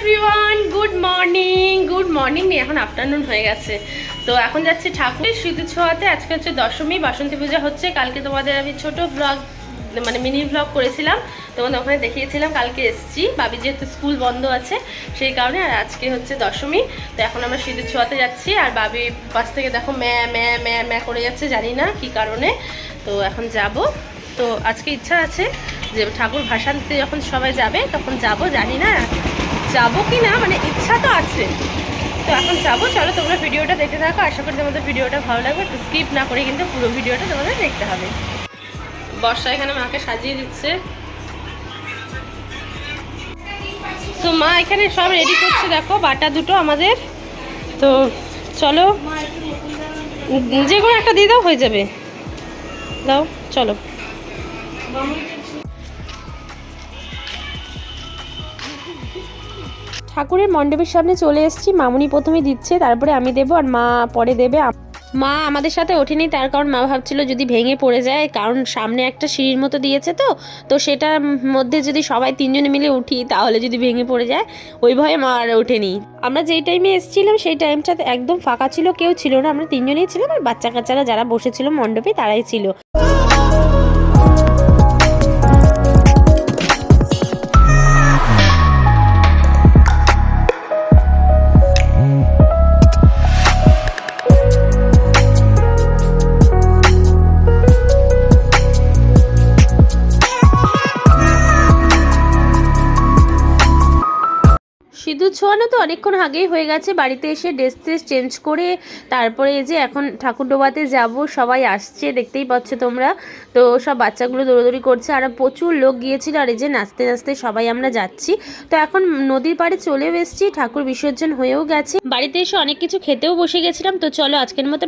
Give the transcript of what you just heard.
Everyone good morning good morning এখন afternoon হয়ে গেছে। তো এখন যাচ্ছে ঠাকুরের স্মৃতি ছোঁয়াতে। আজকে হচ্ছে দশমী, বাসন্তী পূজা হচ্ছে। কালকে তোমাদের আমি ছোট ব্লগ মানে মিনি ব্লগ করেছিলাম। তোমাদের ওখানে দেখিয়েছিলাম, কালকে এসছি। বাবি যেহেতু স্কুল বন্ধ আছে, সেই কারণে আর আজকে হচ্ছে দশমী। তো এখন আমরা সিঁদুর ছোঁয়াতে যাচ্ছি। আর বাবি পাশ থেকে দেখো ম্যা ম্যা ম্যা ম্যা করে যাচ্ছে, জানি না কি কারণে। তো এখন যাব। তো আজকে ইচ্ছা আছে যে ঠাকুর ভাসানতে যখন সবাই যাবে, তখন যাব, জানি না যাব কি না? মানে ইচ্ছা তো আছে। তো এখন যাব, চলো তোমরা ভিডিওটা দেখতে থাকো। আশা করি তোমাদের ভিডিওটা ভালো লাগবে। স্কিপ না করে কিন্তু পুরো ভিডিওটা তোমাদের দেখতে হবে। বর্ষা এখানে মাকে সাজিয়ে দিচ্ছে। তো মা এখানে সব রেডি করছে, দেখো, বাটা দুটো আমাদের। তো চলো, যে কোনো একটা দিয়ে দাও, হয়ে যাবে। দাও, চলো। ঠাকুরের মণ্ডপের সামনে চলে এসেছি। মামুনি প্রথমে দিচ্ছে, তারপরে আমি দেবো আর মা পরে দেবে মা আমাদের সাথে ওঠেনি, তার কারণ মা ভাবছিল যদি ভেঙে পড়ে যায়, কারণ সামনে একটা সিঁড়ির মতো দিয়েছে তো তো সেটার মধ্যে যদি সবাই তিনজনে মিলে উঠি, তাহলে যদি ভেঙে পড়ে যায়, ওই ভয়ে মা আর ওঠেনি। আমরা যেই টাইমে এসেছিলাম, সেই টাইমটাতে একদম ফাঁকা ছিল, কেউ ছিল না। আমরা তিনজনেই ছিলাম আর বাচ্চা কাচ্চারা যারা বসেছিল মণ্ডপে, তারাই ছিল। সিঁদুর ছোঁয়ানো তো অনেকক্ষণ আগেই হয়ে গেছে। বাড়িতে এসে ড্রেস ট্রেস চেঞ্জ করে তারপরে যে এখন ঠাকুর ডোবাতে যাব, সবাই আসছে, দেখতেই পাচ্ছ তোমরা। তো সব বাচ্চাগুলো দৌড়দৌড়ি করছে, আর প্রচুর লোক গিয়েছিল, আর এই যে নাচতে নাচতে সবাই আমরা যাচ্ছি। তো এখন নদীর পাড়ে চলেও এসেছি, ঠাকুর বিসর্জন হয়েও গেছে। বাড়িতে এসে অনেক কিছু খেতেও বসে গেছিলাম, তো চলো আজকের মতো